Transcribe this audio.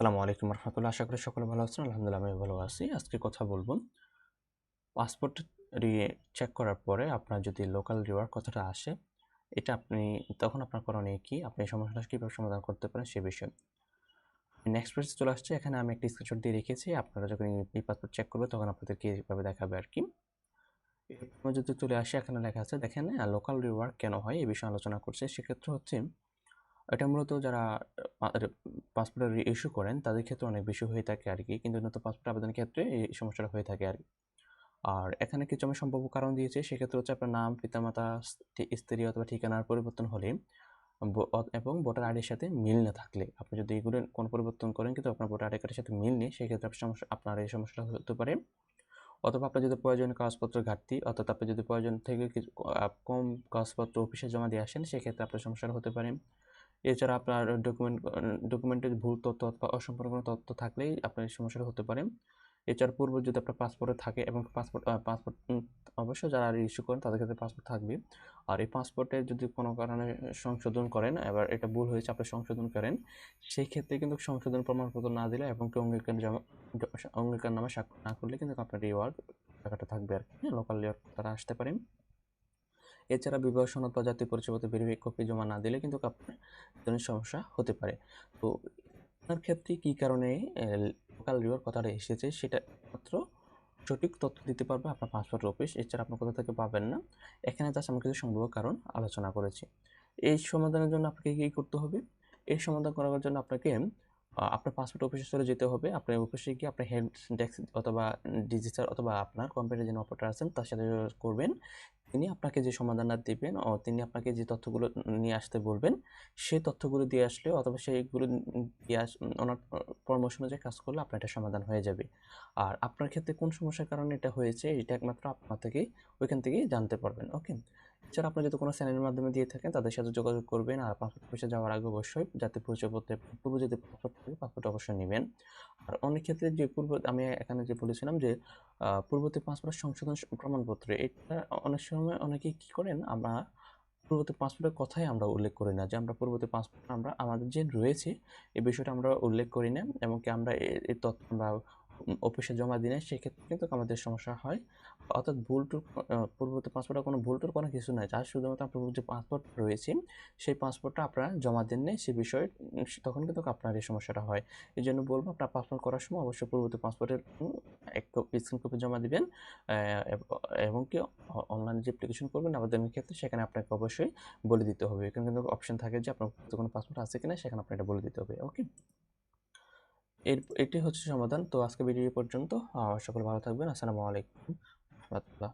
আসসালামু আলাইকুম রহমতুল্লাহ। আশা করি সকলে ভালো আছেন। আলহামদুলিল্লাহ আমি ভালো আছি। আজকে কথা বলব পাসপোর্ট চেক করার পরে আপনার যদি লোকাল রিওয়ার্ড কথাটা আসে, এটা আপনি তখন আপনার করণীয় কি? আপনি সমস্যাটা কীভাবে সমাধান করতে পারেন সে বিষয়ে। নেক্সট পেজ চলে আসছে। এখানে আমি একটি স্ক্রিনশট দিয়ে রেখেছি। আপনারা যখন এই পাসপোর্ট চেক করবে তখন আপনাদেরকে এইভাবে দেখাবে আর কি। যদি চলে আসে, এখানে লেখা আছে, দেখেন লোকাল রিওয়ার্ড কেন হয়? এই বিষয়ে আলোচনা করছে। সেক্ষেত্রে হচ্ছে এটা মূলত যারা পাসপোর্টের ইস্যু করেন, তাদের ক্ষেত্রে অনেক বেশি হয়ে থাকে আর কি। কিন্তু নতুন পাসপোর্ট আবেদনের ক্ষেত্রে এই সমস্যাটা হয়ে থাকে আর কি। আর এখানে কিছু আমি সম্ভাব্য কারণ দিয়েছি, সেক্ষেত্রে হচ্ছে আপনার নাম, পিতামাতা স্ত্রী অথবা ঠিকানার পরিবর্তন হলে এবং ভোটার আইডির সাথে মিল না থাকলে। আপনি যদি এগুলো কোনো পরিবর্তন করেন, কিন্তু আপনার ভোটার আইডি কার্ডের সাথে মিল নেই, সেক্ষেত্রে সমস্যা, আপনার এই সমস্যাটা হতে পারে। অথবা আপনার যদি প্রয়োজনীয় কাগজপত্র ঘাটতি, অর্থাৎ আপনি যদি প্রয়োজন থেকে কম কাগজপত্র অফিসে জমা দিয়ে আসেন, সেক্ষেত্রে আপনার সমস্যা হতে পারে। এছাড়া আপনার ডকুমেন্ট ডকুমেন্টের ভুল তথ্য অথবা অসম্পূর্ণ কোনো তথ্য থাকলেই আপনার সমস্যাটা হতে পারে। এছাড়া পূর্ব যদি আপনার পাসপোর্টে থাকে এবং পাসপোর্ট পাসপোর্ট অবশ্যই যারা ইস্যু করেন তাদের ক্ষেত্রে পাসপোর্ট থাকবে। আর এই পাসপোর্টে যদি কোনো কারণে সংশোধন করেন, এবার এটা ভুল হয়েছে, আপনি সংশোধন করেন, সেই ক্ষেত্রে কিন্তু সংশোধন প্রমাণপত্র না দিলে এবং কেউ অঙ্গীকার জমা অঙ্গীকার নামে না করলে কিন্তু আপনার রিওয়ার্ড টাকাটা থাকবে আর কি। হ্যাঁ লোকাল রিওয়ার্ড তারা আসতে পারেন এছাড়া বিবাহ সনদ বা জাতীয় পরিচয়পত্র ভেরিফাই কপি জমা না দিলে কিন্তু আপনার সমস্যা হতে পারে। তো আপনার ক্ষেত্রে কী কারণে লোকাল রিওয়ার কথাটা এসেছে সেটা মাত্র সঠিক তথ্য দিতে পারবে আপনার পাসপোর্ট অফিস এছাড়া আপনার কোথা থেকে পাবেন না, এখানে জাস্ট আমি কিছু সম্ভব কারণ আলোচনা করেছি। এই সমাধানের জন্য আপনাকে কী করতে হবে? এই সমাধান করার জন্য আপনাকে আপনার পাসপোর্ট অফিসে চলে যেতে হবে। আপনার অফিসে গিয়ে আপনার হেড ডেস্ক অথবা ডিজিটাল অথবা আপনার কম্পিউটার যিনি অপারেটার আছেন, তার সাথে করবেন। তিনি আপনাকে যে সমাধানটা দেবেন তিনি আপনাকে যে তথ্যগুলো নিয়ে আসতে বলবেন, সেই তথ্যগুলো দিয়ে আসলে অথবা সেইগুলো দিয়ে আস, ওনার পরামর্শ অনুযায়ী কাজ করলে আপনার এটা সমাধান হয়ে যাবে। আর আপনার ক্ষেত্রে কোন সমস্যার কারণে এটা হয়েছে, এটা একমাত্র আপনার থেকেই, ওইখান থেকেই জানতে পারবেন। ওকে এছাড়া আপনি যদি কোনো চ্যানেলের মাধ্যমে দিয়ে থাকেন, তাদের সাথে যোগাযোগ করবেন আর পাসপোর্ট অফিসে যাওয়ার আগে অবশ্যই জাতীয় পরিচয়পত্রে পূর্ব যদি পাসপোর্ট থাকে, পাসপোর্ট অবশ্যই নেবেন। আর অনেক ক্ষেত্রে যে পূর্ব, আমি এখানে যে বলেছিলাম যে পূর্ববর্তী পাসপোর্ট সংশোধন প্রমাণপত্র, এটা অনেক সময় অনেকেই কী করেন, আমরা পূর্ববর্তী পাসপোর্টের কথাই আমরা উল্লেখ করি না যে, আমরা পূর্ববর্তী পাসপোর্ট, আমরা আমাদের যে রয়েছে এই বিষয়টা আমরা উল্লেখ করি না। এবং কি আমরা এই তথ্য, আমরা অফিসে জমা দিলে সেক্ষেত্রে কিন্তু আমাদের সমস্যা হয়। অর্থাৎ ভুল টুর পূর্ববর্তী পাসপোর্টে কোনো ভুল টুর কোনো কিছু নাই। যার শুধুমাত্র আপনার যে পাসপোর্ট রয়েছে, সেই পাসপোর্টটা আপনারা জমা দেন নেই, সে বিষয়ে তখন কিন্তু আপনার এই সমস্যাটা হয়। এই জন্য বলব, আপনার পাসপোর্ট করার সময় অবশ্যই পূর্ববর্তী পাসপোর্টের এক কপি স্ক্রিন কপি জমা দিবেন এবং কি অনলাইনে যে অ্যাপ্লিকেশন করবেন, আবেদনের ক্ষেত্রে সেখানে আপনাকে অবশ্যই বলে দিতে হবে। এখানে কিন্তু অপশন থাকে যে আপনার কোনো পাসপোর্ট আছে কিনা, সেখানে আপনার এটা বলে দিতে হবে ওকে এর এটি হচ্ছে সমাধান। তো আজকে ভিডিও পর্যন্ত। সকল ভালো থাকবেন। আসসালামু আলাইকুম। রহমতুল্লাহ।